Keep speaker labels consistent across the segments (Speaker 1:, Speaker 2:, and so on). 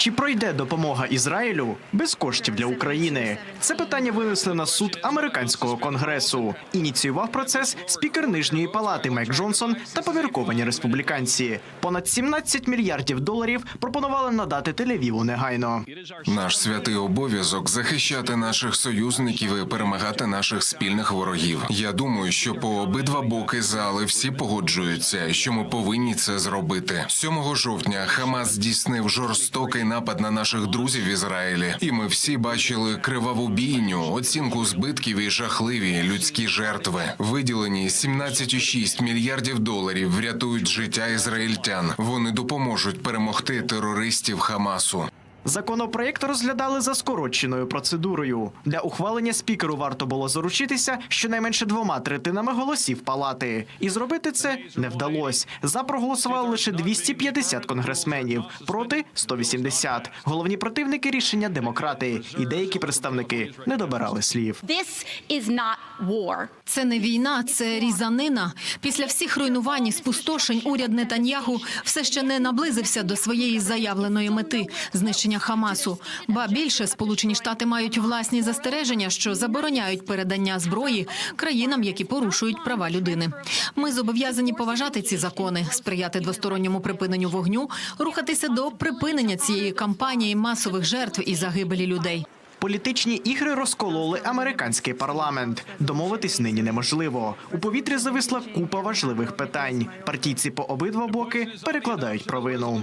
Speaker 1: Чи пройде допомога Ізраїлю без коштів для України? Це питання винесли на суд американського конгресу. Ініціював процес спікер нижньої палати Мек Джонсон та помірковані республіканці. Понад 17 мільярдів доларів пропонували надати Тель-Авіву негайно.
Speaker 2: Наш святий обов'язок захищати наших союзників і перемагати наших спільних ворогів. Я думаю, що по обидва боки зали всі погоджуються, що ми повинні це зробити. 7 жовтня Хамас здійснив жорстокий напад на наших друзів в Ізраїлі, і ми всі бачили криваву бійню, оцінку збитків і жахливі людські жертви. Виділені 17,6 мільярдів доларів врятують життя ізраїльтян. Вони допоможуть перемогти терористів Хамасу.
Speaker 1: Законопроєкт розглядали за скороченою процедурою. Для ухвалення спікеру варто було заручитися щонайменше двома третинами голосів палати. І зробити це не вдалося. За проголосували лише 250 конгресменів, проти 180. Головні противники рішення демократи. І деякі представники не добирали слів.
Speaker 3: This is not war.
Speaker 4: Це не війна, це різанина. Після всіх руйнувань і спустошень уряд Нетаньягу все ще не наблизився до своєї заявленої мети знищення Хамасу. Ба більше Сполучені Штати мають власні застереження, що забороняють передання зброї країнам, які порушують права людини. Ми зобов'язані поважати ці закони, сприяти двосторонньому припиненню вогню, рухатися до припинення цієї кампанії масових жертв і загибелі людей.
Speaker 1: Політичні ігри розкололи американський парламент. Домовитись нині неможливо. У повітрі зависла купа важливих питань. Партійці по обидва боки перекладають провину.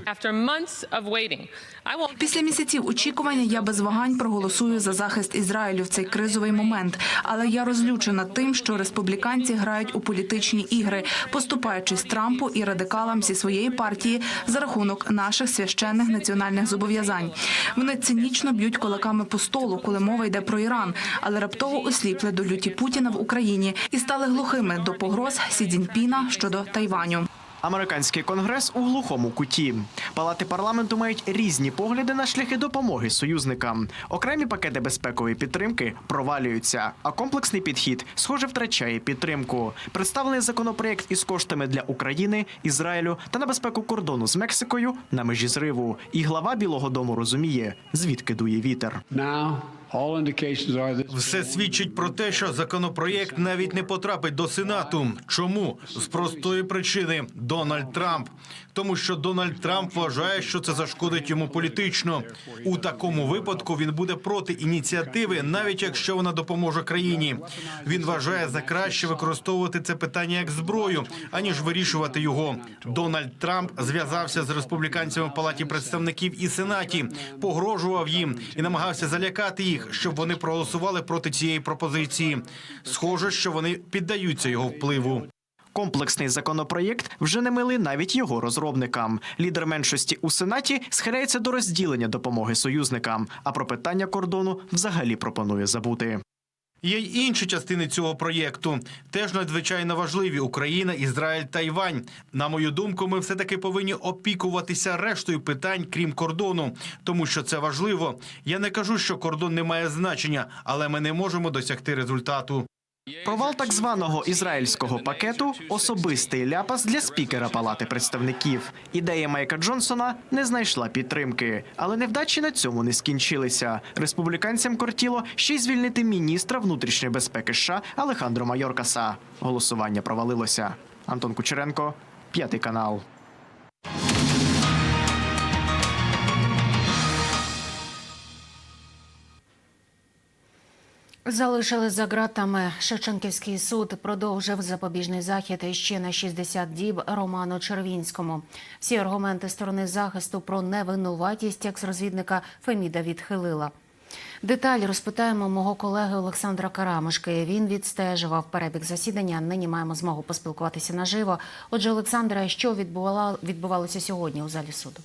Speaker 5: Після місяців очікування я без вагань проголосую за захист Ізраїлю в цей кризовий момент. Але я розлючена тим, що республіканці грають у політичні ігри, поступаючись Трампу і радикалам зі своєї партії за рахунок наших священних національних зобов'язань. Вони цинічно б'ють кулаками по столу, коли мова йде про Іран, але раптово осліпли до люті Путіна в Україні і стали глухими до погроз Сі Цзіньпіна щодо Тайваню.
Speaker 1: Американський конгрес у глухому куті. Палати парламенту мають різні погляди на шляхи допомоги союзникам. Окремі пакети безпекової підтримки провалюються, а комплексний підхід, схоже, втрачає підтримку. Представлений законопроєкт із коштами для України, Ізраїлю та на безпеку кордону з Мексикою на межі зриву. І глава Білого Дому розуміє, звідки дує вітер.
Speaker 6: Now,
Speaker 7: Все свідчить про те, що законопроєкт навіть не потрапить до Сенату. Чому? З простої причини Дональд Трамп. Тому що Дональд Трамп вважає, що це зашкодить йому політично. У такому випадку він буде проти ініціативи, навіть якщо вона допоможе країні. Він вважає за краще використовувати це питання як зброю, аніж вирішувати його. Дональд Трамп зв'язався з республіканцями в палаті представників і сенаті, погрожував їм і намагався залякати їх, щоб вони проголосували проти цієї пропозиції. Схоже, що вони піддаються його впливу.
Speaker 1: Комплексний законопроєкт вже не милий навіть його розробникам. Лідер меншості у сенаті схиляється до розділення допомоги союзникам, а про питання кордону взагалі пропонує забути.
Speaker 7: Є й інші частини цього проєкту, теж надзвичайно важливі: Україна, Ізраїль, Тайвань. На мою думку, ми все таки повинні опікуватися рештою питань, крім кордону, тому що це важливо. Я не кажу, що кордон не має значення, але ми не можемо досягти результату.
Speaker 1: Провал так званого ізраїльського пакету особистий ляпас для спікера Палати представників. Ідея Майка Джонсона не знайшла підтримки, але невдачі на цьому не скінчилися. Республіканцям кортіло ще й звільнити міністра внутрішньої безпеки США Алехандро Майоркаса. Голосування провалилося. Антон Кучеренко, п'ятий канал.
Speaker 8: Залишили за ґратами. Шевченківський суд продовжив запобіжний захід ще на 60 діб Роману Червінському. Всі аргументи сторони захисту про невинуватість екс-розвідника Феміда відхилила. Деталі розпитаємо мого колеги Олександра Карамушки. Він відстежував перебіг засідання. Нині маємо змогу поспілкуватися наживо. Отже, Олександра, що відбувало, відбувалося сьогодні у залі суду?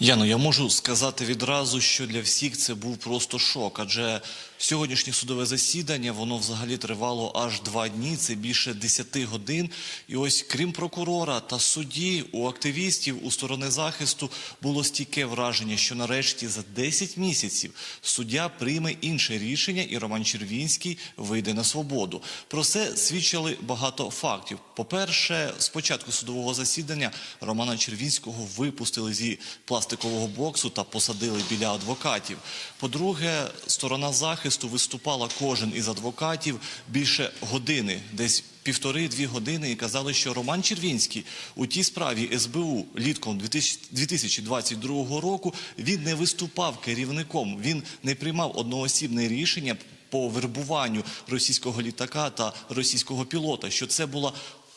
Speaker 9: Яно, я можу сказати відразу, що для всіх це був просто шок, адже Сьогоднішнє судове засідання воно взагалі тривало аж два дні. Це більше 10 годин. І ось крім прокурора та судді, у активістів у сторони захисту було стійке враження, що нарешті за 10 місяців суддя прийме інше рішення, і Роман Червінський вийде на свободу. Про це свідчили багато фактів. По-перше, з початку судового засідання Романа Червінського випустили зі пластикового боксу та посадили біля адвокатів. По-друге, сторона захисту виступала кожен із адвокатів більше години, десь півтори-дві години, і казали, що Роман Червінський у тій справі СБУ літком 2000 2022 року він не виступав керівником, він не приймав одноосібне рішення по вербуванню російського літака та російського пілота, що це була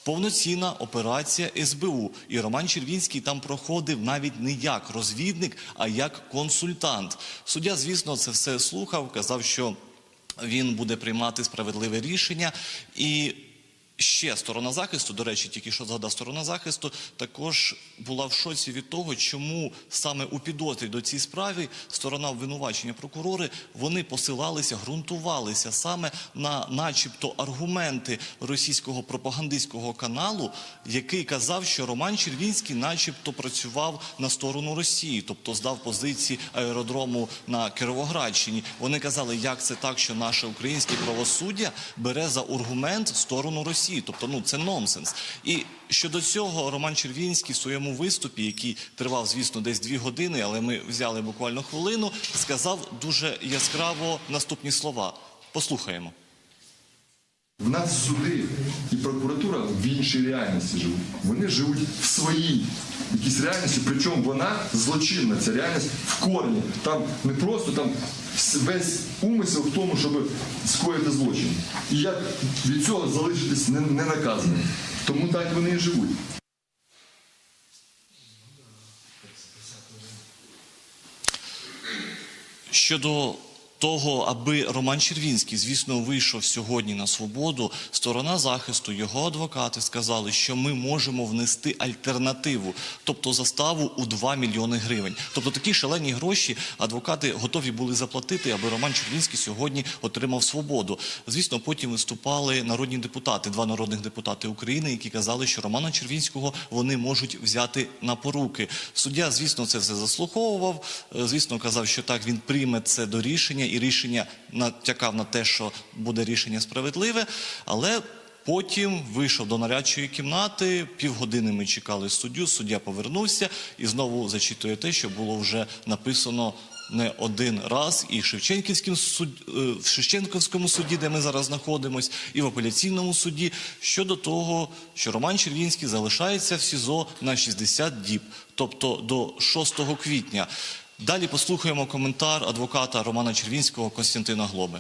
Speaker 9: повноцінна операція СБУ. І Роман Червінський там проходив навіть не як розвідник, а як консультант. Суддя, звісно, це все слухав, казав, що він буде приймати справедливе рішення і. Ще сторона захисту, до речі, тільки що згадав сторона захисту, також була в шоці від того, чому саме у підозрі до цій справі сторона обвинувачення прокурори вони посилалися, ґрунтувалися саме на, начебто, аргументи російського пропагандистського каналу, який казав, що Роман Червінський, начебто, працював на сторону Росії, тобто здав позиції аеродрому на Кировоградщині. Вони казали, як це так, що наше українське правосуддя бере за аргумент сторону Росії. Тобто, ну це нонсенс. І щодо цього Роман Червінський в своєму виступі, який тривав, звісно, десь дві години, але ми взяли буквально хвилину, сказав дуже яскраво наступні слова. Послухаємо.
Speaker 10: В нас суди і прокуратура в іншій реальності живуть. Вони живуть в своїй якійсь реальності, причому вона злочинна, ця реальність в корні. Там не просто там весь умисел в тому, щоб скоїти злочин. І я від цього залишитись не, не наказаний. Тому так вони і живуть.
Speaker 9: Щодо того, аби Роман Червінський, звісно, вийшов сьогодні на свободу, сторона захисту, його адвокати сказали, що ми можемо внести альтернативу, тобто заставу у 2 мільйони гривень. Тобто такі шалені гроші адвокати готові були заплатити, аби Роман Червінський сьогодні отримав свободу. Звісно, потім виступали народні депутати, два народних депутати України, які казали, що Романа Червінського вони можуть взяти на поруки. Суддя, звісно, це все заслуховував. е, Звісно, казав, що так він прийме це до рішення, і рішення натякав на те, що буде рішення справедливе, але. Потім вийшов до нарядчої кімнати. Півгодини ми чекали суддю. Суддя повернувся і знову зачитує те, що було вже написано не один раз і в Шевченківському е, в Шевченківському суді, де ми зараз знаходимось, і в апеляційному суді щодо того, що Роман Червінський залишається в СІЗО на 60 діб, тобто до 6 квітня. Далі послухаємо коментар адвоката Романа Червінського Костянтина Глоби.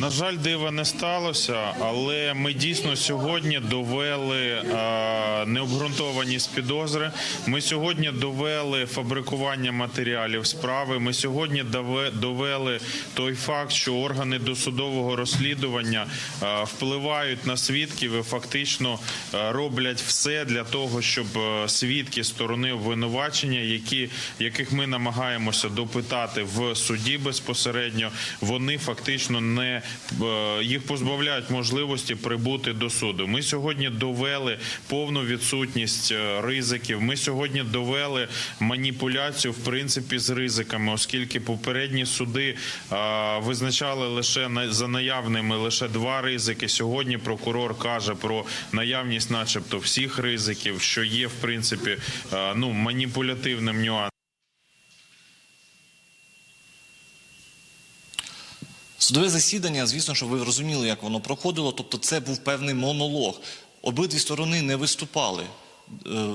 Speaker 11: На жаль, дива не сталося, але ми дійсно сьогодні довели е, необґрунтованість підозри. Ми сьогодні довели фабрикування матеріалів справи. Ми сьогодні довели той факт, що органи досудового розслідування е, впливають на свідків і фактично е, роблять все для того, щоб свідки сторони обвинувачення, які яких ми намагаємося допитати в суді безпосередньо, вони фактично не їх позбавляють можливості прибути до суду. Ми сьогодні довели повну відсутність е, ризиків. Ми сьогодні довели маніпуляцію в принципі з ризиками, оскільки попередні суди е, визначали лише за наявними лише два ризики. Сьогодні прокурор каже про наявність, начебто, всіх ризиків, що є в принципі е, ну маніпулятивним нюансом.
Speaker 9: Судове засідання, звісно, що ви розуміли, як воно проходило. Тобто, це був певний монолог. Обидві сторони не виступали. Е,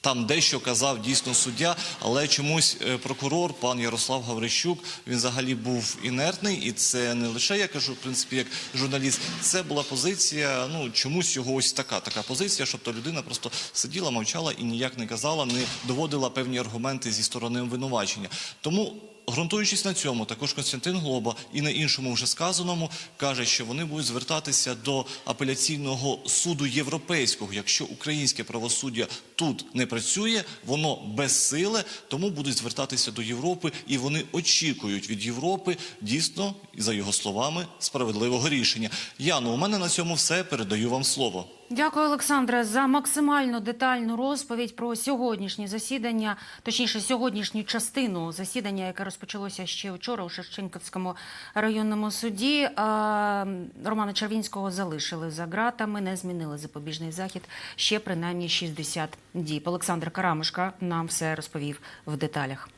Speaker 9: Там дещо казав дійсно суддя, але чомусь е, прокурор, пан Ярослав Гаврищук, він взагалі був інертний, і це не лише я кажу, в принципі, як журналіст. Це була позиція. Ну чомусь його ось така така позиція, щоб то людина просто сиділа, мовчала і ніяк не казала, не доводила певні аргументи зі сторони обвинувачення. Тому ґрунтуючись на цьому, також Константин Глоба і на іншому вже сказаному каже, що вони будуть звертатися до апеляційного суду європейського. Якщо українське правосуддя тут не працює, воно безсиле, тому будуть звертатися до Європи, і вони очікують від Європи дійсно, за його словами, справедливого рішення. Яно, у мене на цьому все. Передаю вам слово.
Speaker 8: Дякую, Олександре, за максимально детальну розповідь про сьогоднішнє засідання, точніше, сьогоднішню частину засідання, яке розпочалося ще вчора у Шевченківському районному суді. Романа Червінського залишили за ґратами, не змінили запобіжний захід ще принаймні 60 діб. Олександр Карамушка нам все розповів в деталях.